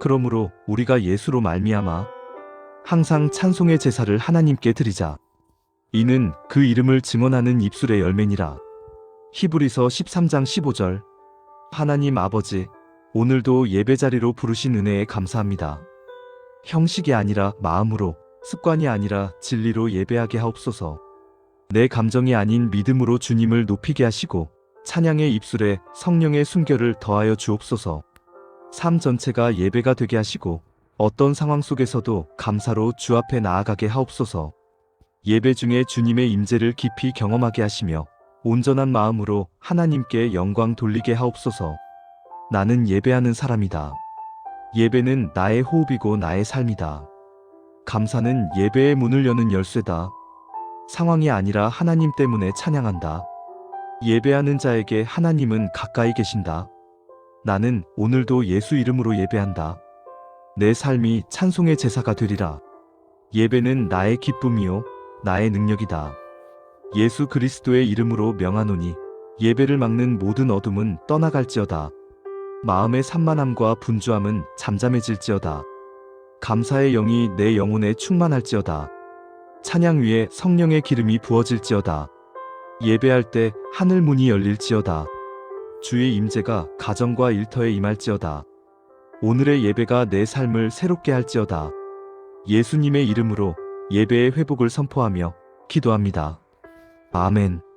그러므로 우리가 예수로 말미암아 항상 찬송의 제사를 하나님께 드리자. 이는 그 이름을 증언하는 입술의 열매니라. 히브리서 13장 15절 하나님 아버지 오늘도 예배 자리로 부르신 은혜에 감사합니다. 형식이 아니라 마음으로 습관이 아니라 진리로 예배하게 하옵소서. 내 감정이 아닌 믿음으로 주님을 높이게 하시고 찬양의 입술에 성령의 순결을 더하여 주옵소서. 삶 전체가 예배가 되게 하시고 어떤 상황 속에서도 감사로 주 앞에 나아가게 하옵소서. 예배 중에 주님의 임재를 깊이 경험하게 하시며 온전한 마음으로 하나님께 영광 돌리게 하옵소서. 나는 예배하는 사람이다. 예배는 나의 호흡이고 나의 삶이다. 감사는 예배의 문을 여는 열쇠다. 상황이 아니라 하나님 때문에 찬양한다. 예배하는 자에게 하나님은 가까이 계신다. 나는 오늘도 예수 이름으로 예배한다. 내 삶이 찬송의 제사가 되리라. 예배는 나의 기쁨이요, 나의 능력이다. 예수 그리스도의 이름으로 명하노니 예배를 막는 모든 어둠은 떠나갈지어다. 마음의 산만함과 분주함은 잠잠해질지어다. 감사의 영이 내 영혼에 충만할지어다. 찬양 위에 성령의 기름이 부어질지어다. 예배할 때 하늘 문이 열릴지어다. 주의 임재가 가정과 일터에 임할지어다. 오늘의 예배가 내 삶을 새롭게 할지어다. 예수님의 이름으로 예배의 회복을 선포하며 기도합니다. 아멘.